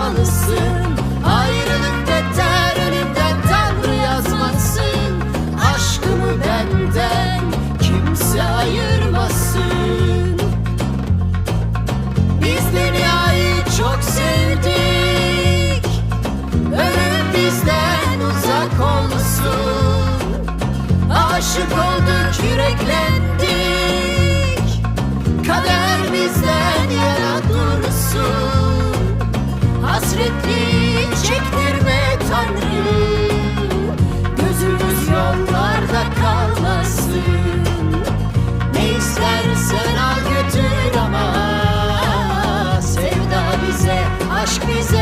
anlamalısın Ayrılık beter yazmasın. Aşkımı benden kimse ayırmasın. Biz dünyayı çok sevdik. Ölüm bizden uzak olsun. Aşık olduk yürekler aşk bize